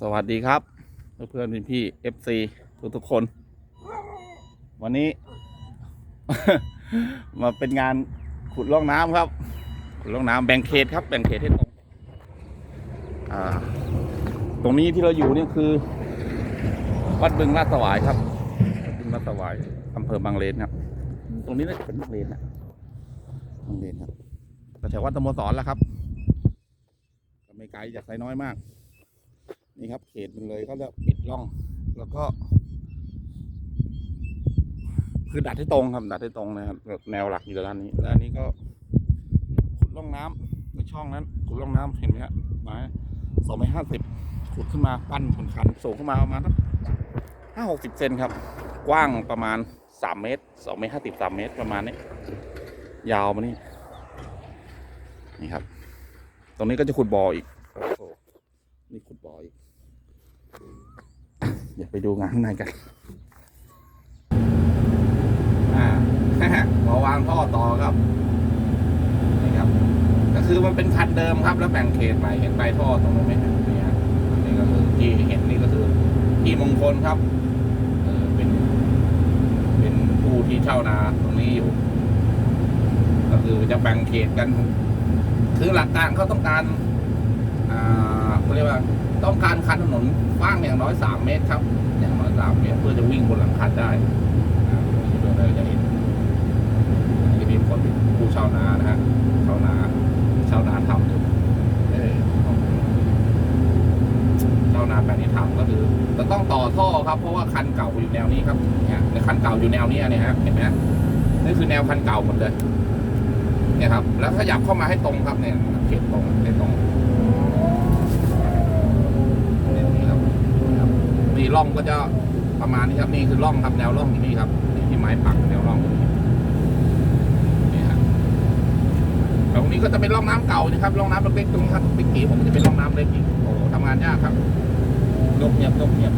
สวัสดีครับ เพื่อนๆพี่ๆ FC ทุกทุกๆคน วันนี้ มาเป็นงานขุดร่องน้ำครับ ขุดร่องน้ำแบ่งเขตครับ แบ่งเขตให้ตรงตรงนี้ที่เราอยู่เนี่ยคือ วัดบึงลาดสวายครับวัดบึงลาดสวายอำเภอบางเลนครับ ตรงนี้น่าจะเป็นบางเลนนะบางเลนครับแต่แถววัดตะโมสรแล้วครับไม่ไกลจากไซน้อยมาก นี่ครับเขตมันเลยเขาจะปิดร่อง แล้วก็ คือดัดให้ตรงครับดัดให้ตรงนะครับแนวหลักอยู่ด้านนี้แล้วอันนี้ก็ขุดร่องน้ำในช่องนั้นขุดร่องน้ำเห็นไหมฮะไม้สองไม้ห้าสิบขุดขึ้นมาปั้นขนคันสูงขึ้นมาประมาณห้าหกสิบเซนครับ กว้างประมาณสามเมตรสองเมตรห้าสิบสามเมตรประมาณนี้ยาวมานี่นี่ครับ ตรงนี้ก็จะขุดบ่ออีกนี่ขุดบ่ออีก เดี๋ยวไปดูงานข้างในกันอ่ามาวางท่อต่อครับนี่ครับ ก็คือมันเป็นคันเดิมครับ แล้วแบ่งเขตใหม่เห็นใบท่อตรงนู้ไหมครับนี่ฮะนี่ก็คือที่เห็นนี่ก็คือที่มงคลครับเออเป็น เป็นผู้ที่เช่านาตรงนี้อยู่ ก็คือจะแบ่งเขตกัน คือหลักการเขาต้องการอ่าเขาเรียกว่า ต้องการคันถนนกว้างอย่างน้อยสามเมตรครับ อย่างน้อยสามเมตรเพื่อจะวิ่งบนหลังคันได้อ่าที่เราจะเห็นอันนี้มีคนเป็นผู้ชาวนานะฮะชาวนาชาวนาทำอยู่เออชาวนาแปลงนี้ทำก็คือจะต้องต่อท่อครับ เพราะว่าคันเก่าอยู่แนวนี้ครับเนี่ยในคันเก่าอยู่แนวนี้เนี่ยฮะเห็นไหมนี่คือแนวคันเก่าหมดเลย เนี่ยครับ แล้วขยับเข้ามาให้ตรงครับเนี่ยเขตตรงให้ตรง ร่องก็จะประมาณนี้ครับนี่คือร่องครับแนวร่องอยู่นี่ครับนี่ที่ไม้ปักแนวร่องนี่นี่ครับตรงนี้ก็จะเป็นร่องน้ำเก่านะครับร่องน้ำเล็กๆตรงนี้ครับติ๊กกี้ผมจะเป็นร่องน้ำเล็กอีกโอ้ทำงานยากครับยกเงียบยกเงียบ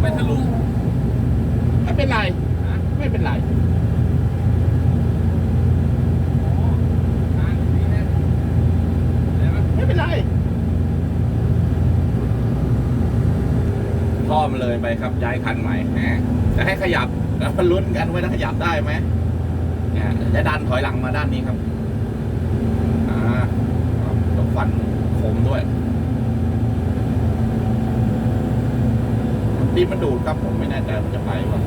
ไม่ทะลุไม่เป็นไรไม่เป็นไรไม่เป็นไร ท่อมันเลยไปครับย้ายคันใหม่จะให้ขยับแล้วมาลุ้นกันว่าจะขยับได้ไหมเนี่ยจะดันถอยหลังมาด้านนี้ครับอ่าต้องฟันโคมด้วยดินมันดูดครับผมไม่แน่ใจมันจะไปว่า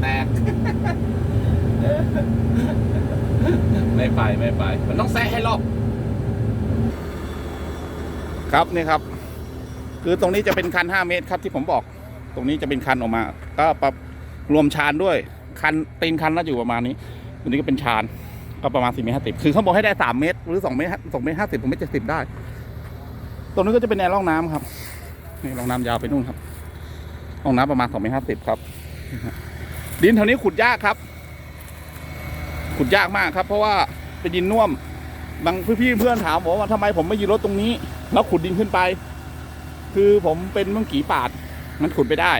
แตก ไม่ไปไม่ไป มันต้องแซะให้รอบ ครับนี่ครับ คือตรงนี้จะเป็นคัน 5 เมตรครับที่ผมบอก ตรงนี้จะเป็นคันออกมา ก็ปรับรวมชานด้วย คันตีนคันน่าจะอยู่ประมาณนี้ตรงนี้ก็เป็นชานก็ประมาณ4เมตรห้าสิบคือเขาบอกให้ได้ 3 เมตร หรือ2เมตร2เมตรห้าสิบผมเมตรเจ็ดสิบได้ ตรงนี้ก็จะเป็นแนวร่องน้ำครับนี่ร่องน้ำยาวไปนู่นครับร่องน้ำประมาณ2เมตรห้าสิบครับ ดินแถวนี้ขุดยากครับ ขุดยากมากครับ เพราะว่าเป็นดินน่วมบางพี่เพื่อนถามบอกว่าทำไมผมไม่ยืนรถตรงนี้ แล้วขุดดินขึ้นไป คือผมเป็นเมื่อกี้ปาด มันขุดไปได้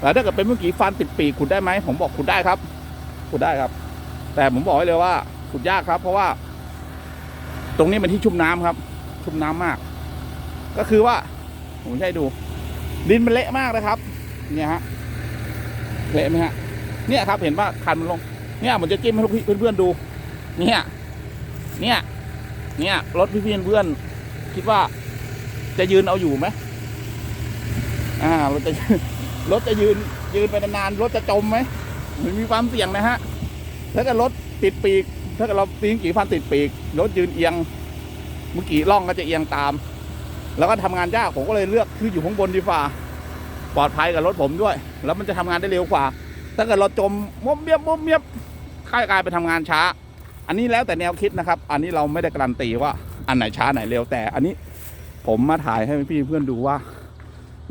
แต่ถ้าเกิดเป็นเมื่อกี้ฟันติดปีกขุดได้ไหมผมบอกขุดได้ครับ ขุดได้ครับ แต่ผมบอกให้เลยว่าขุดยากครับ เพราะว่า ตรงนี้เป็นที่ชุ่มน้ำครับ ชุ่มน้ำมาก ก็คือว่าผมให้ดู ดินมันเละมากนะครับ เนี่ยฮะเละไหมฮะเนี่ยครับ เห็นว่าคันมันลง เนี่ยผมจะจิ้มให้ลูกพี่เพื่อนๆดู เนี่ย เนี่ย เนี่ยรถพี่ๆเพื่อนๆคิดว่าจะยืนเอาอยู่ไหมอ่ารถจะรถจะยืนยืนไปนานๆรถจะจมไหมมันมีความเสี่ยงนะฮะถ้าเกิดรถติดปีก ถ้าเกิดเราปีนกี่พันติดปีกรถยืนเอียงเมื่อกี้ล่องก็จะเอียงตาม แล้วก็ทำงานยากผมก็เลยเลือกคืออยู่ข้างบนดีฝ่าปลอดภัยกับรถผมด้วย แล้วมันจะทำงานได้เร็วกว่า ถ้าเกิดเราจมมุมเมียบมุมเมียบ ค่ากลายไปทำงานช้า อันนี้แล้วแต่แนวคิดนะครับ อันนี้เราไม่ได้การันตีว่าอันไหนช้าไหนเร็วแต่ อันนี้ผมมาถ่ายให้พี่เพื่อนดูว่า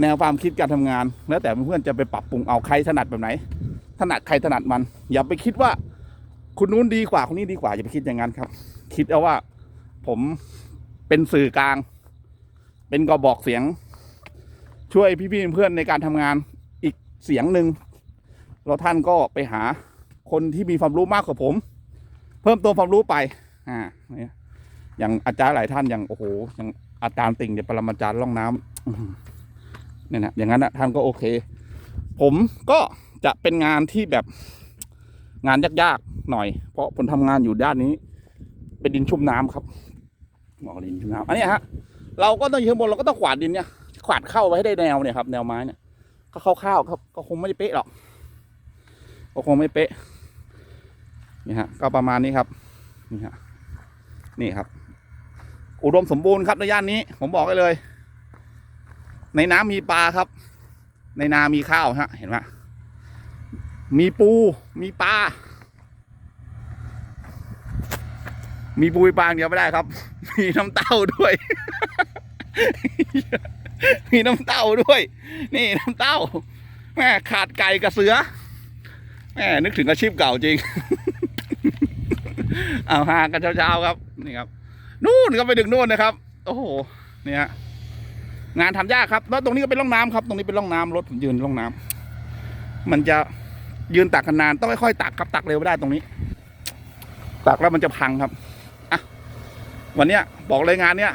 แนวความคิดการทำงาน แล้วแต่เพื่อนจะไปปรับปรุงเอาใครถนัดแบบไหน ถนัดใครถนัดมัน อย่าไปคิดว่าคุณนู้นดีกว่าคนนี้ดีกว่าอย่าไปคิดอย่างนั้นครับ คิดเอาว่าผมเป็นสื่อกลาง เป็นกระบอกเสียง ช่วยพี่ๆเพื่อนในการทำงานอีกเสียงหนึ่งแล้วท่านก็ไปหา คนที่มีความรู้มากกว่าผม เพิ่มตัวความรู้ไป อ่าเนี่ยอย่างอาจารย์หลายท่านอย่างโอ้โหอย่างอาจารย์ติ่งเนี่ยปรมาจารย์ล่องน้ำอื้อหือเนี่ยนะอย่างนั้นนะท่านก็โอเค ผมก็จะเป็นงานที่แบบงานยากๆหน่อย เพราะผมทำงานอยู่ด้านนี้ เป็นดินชุ่มน้ำครับบอกดินชุ่มน้ำอันนี้ฮะเราก็ต้องยู่ข้างบนเราก็ต้องขวาดดินเนี่ยขวาดเข้าไว้ให้ได้แนวเนี่ยครับ แนวไม้เนี่ยก็คร่าวๆครับ ก็คงไม่ได้เป๊ะหรอกก็คงไม่เป๊ะ นี่ฮะก็ประมาณนี้ครับนี่ฮะนี่ครับ อุดมสมบูรณ์ครับในย่านนี้ ผมบอกให้เลย ในน้ำมีปลาครับ ในนามีข้าวฮะ เห็นไหมมีปูมีปลามีปูมีปลาเดียวไม่ได้ครับ มีน้ำเต้าด้วย มีน้ำเต้าด้วย นี่น้ำเต้า แม่ขาดไก่กับเสือ แม่นึกถึงอาชีพเก่าจริง เอาหากันเช้าๆครับ นี่ครับ นู่นก็ไปดึงนู่นนะครับ โอ้โห เนี่ย งานทำยากครับ แล้วตรงนี้ก็เป็นร่องน้ำครับ ตรงนี้เป็นร่องน้ำรถผมยืนร่องน้ำมันจะยืนตักกันนาน ต้องค่อยๆตักครับตักเร็วไม่ได้ตรงนี้ ตักแล้วมันจะพังครับอะวันเนี้ยบอกเลยงานเนี้ย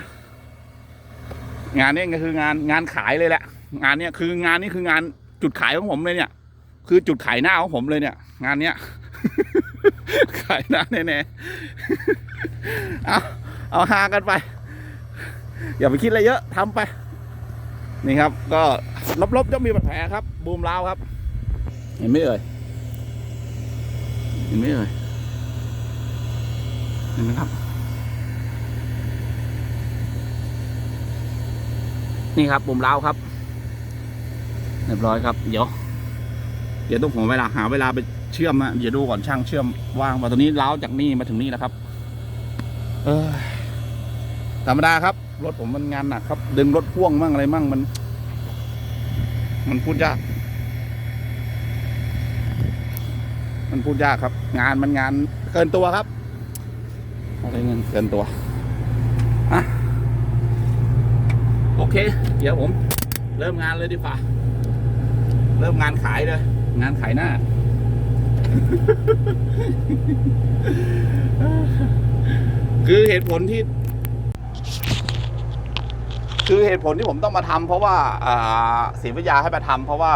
งานเนี้ยก็คืองานงานขายเลยแหละ งานเนี้ยคืองานนี้คืองานจุดขายของผมเลยเนี่ย คือจุดขายหน้าของผมเลยเนี่ย งานเนี้ย ขายหน้าแน่ๆเอาเอาหากันไป อย่าไปคิดอะไรเยอะทำไป นี่ครับ ก็ลบๆย่อมมีบาดแผลครับ บูมร้าวครับ เห็นไหมเอ่ยเห็นไหมเอ่ยเห็นไหมครับ นี่ครับบุมล้าวครับเรียบร้อยครับ เดี๋ยว เดี๋ยวต้องผมเวลาหาเวลาไป ชื่อมอะเดี๋ยวดูก่อนช่างเชื่อมวางมาตรงนี้เล้าวจากนี่มาถึงนี่นะครับ เออธรรมดาครับ รถผมมันงานหนักครับ ดึงรถพ่วงมั่งอะไรมั่งมัน มันพูดยาก มันพูดยากครับ งานมันงานเกินตัวครับอะไรเงินเกินตัวอะโอเค เดี๋ยวผม เริ่มงานเลยดีกว่า เริ่มงานขายเลย งานขายหน้า คือเหตุผลที่ คือเหตุผลที่ผมต้องมาทำเพราะว่าศรีวิทยาให้มาทำเพราะว่า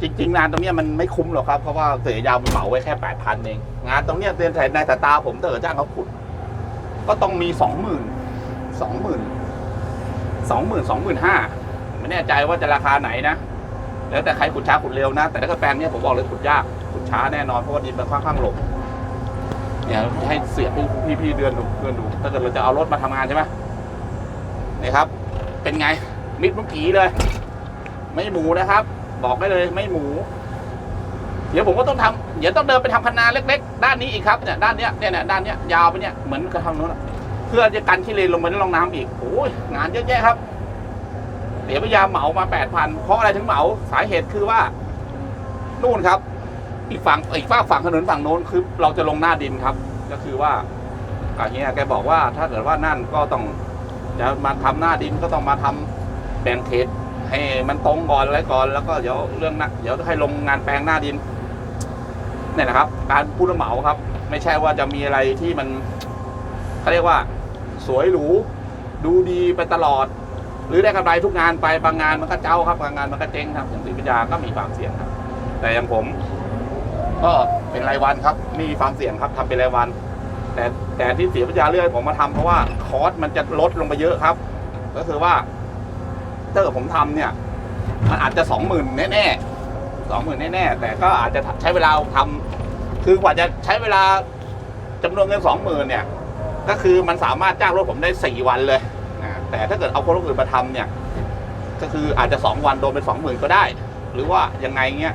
จริง ๆ งานตรงเนี้ยมันไม่คุ้มหรอกครับ เพราะว่าศรีวิทยามันเหมาไว้แค่แปดพันเองงานตรงเนี้ยเตือนในสายตาผมเกิดจ้างเขาขุด ก็ต้องมีสองหมื่นสองหมื่นสองหมื่นสองหมื่นห้าไม่แน่ใจว่าจะราคาไหนนะ แล้วแต่ใครขุดช้าขุดเร็วนะ แต่ถ้าเกิดแปลงเนี้ยผมบอกเลยขุดยากขุดช้าแน่นอนเพราะว่าดินมันค่อนข้างหลบเนี่ยให้เสียพี่พี่เดือนดูเดือนดูถ้าเกิดเราจะเอารถมาทำงานใช่ไหมนี่ครับ เป็นไงมิดเมื่อกี้เลย ไม่หมูนะครับ บอกได้เลยไม่หมู เดี๋ยวผมก็ต้องทำเดี๋ยวต้องเดินไปทำคันนาเล็ก ๆ ด้านนี้อีกครับเนี่ยด้านเนี้ยเนี่ยเนี่ยด้านเนี้ยยาวไปเนี่ยเหมือนกระทางโน้นอะเพื่อจะกันที่เลนลงไปในร่องน้ำอีกโอ้ยงานเยอะแยะครับ เดี๋ยวพยายามเหมามาแปดพันเพราะอะไรถึงเหมาสาเหตุคือว่านู่นครับ อีกฝั่งอีกฝั่งฝั่งถนนฝั่งโน้นคือ เราจะลงหน้าดินครับ ก็คือว่าอ่าเฮียแกบอกว่าถ้าเกิดว่านั่นก็ต้องจะมาทำหน้าดินก็ต้องมาทำแบ่งเขตให้มันตรงก่อนอะไรก่อนแล้วก็เดี๋ยวเรื่องนะเดี๋ยวให้ลงงานแปลงหน้าดินเนี่ยนะครับ การพูดเหมาครับ ไม่ใช่ว่าจะมีอะไรที่มันเขาเรียกว่า สวยหรูดูดีไปตลอด หรือได้กำไรทุกงานไปบางงานมันก็เจ้าครับบางงานมันก็เจ๊งครับอย่างศรีวิทยาก็มีความเสี่ยงครับ แต่อย่างผม ก็เป็นรายวันครับมีความเสี่ยงครับทำเป็นรายวัน แต่แต่ที่ศรีวิทยาเลือกผมมาทำเพราะว่าคอสมันจะลดลงไปเยอะครับ ก็คือว่าถ้าเกิดผมทำเนี่ย มันอาจจะสองหมื่นแน่ๆสองหมื่นแน่ๆแต่ก็อาจจะใช้เวลาทำคือกว่าจะใช้เวลาจำนวนเงินสองหมื่นเนี่ย ก็คือมันสามารถจ้างรถผมได้สี่วันเลย แต่ถ้าเกิดเอาคนอื่นมาทำเนี่ย ก็คืออาจจะสองวันโดนเป็นสองหมื่นก็ได้ หรือว่ายังไงเงี้ย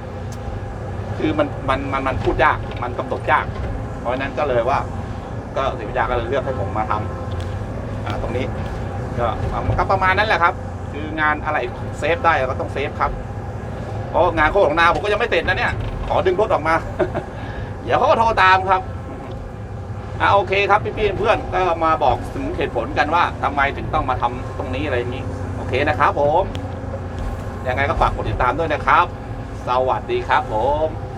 คือมันมันมันมันพูดยากมันกำหนดยาก เพราะฉะนั้นก็เลยว่า ก็ศิวิทยาก็เลยเลือกให้ผมมาทำอ่าตรงนี้ ก็มันก็ประมาณนั้นแหละครับ คืองานอะไรเซฟได้ก็ต้องเซฟครับเพราะงานโคตรของนาผมก็ยังไม่เสร็จนะเนี่ย ขอดึงรถออกมา เดี๋ยวเขาก็โทรตามครับ อะโอเคครับพี่ๆเพื่อนก็มาบอกถึงเหตุผลกันว่าทำไมถึงต้องมาทำตรงนี้อะไรอย่างนี้ โอเคนะครับผมยังไงก็ฝากกดติดตามด้วยนะครับ สวัสดีครับผม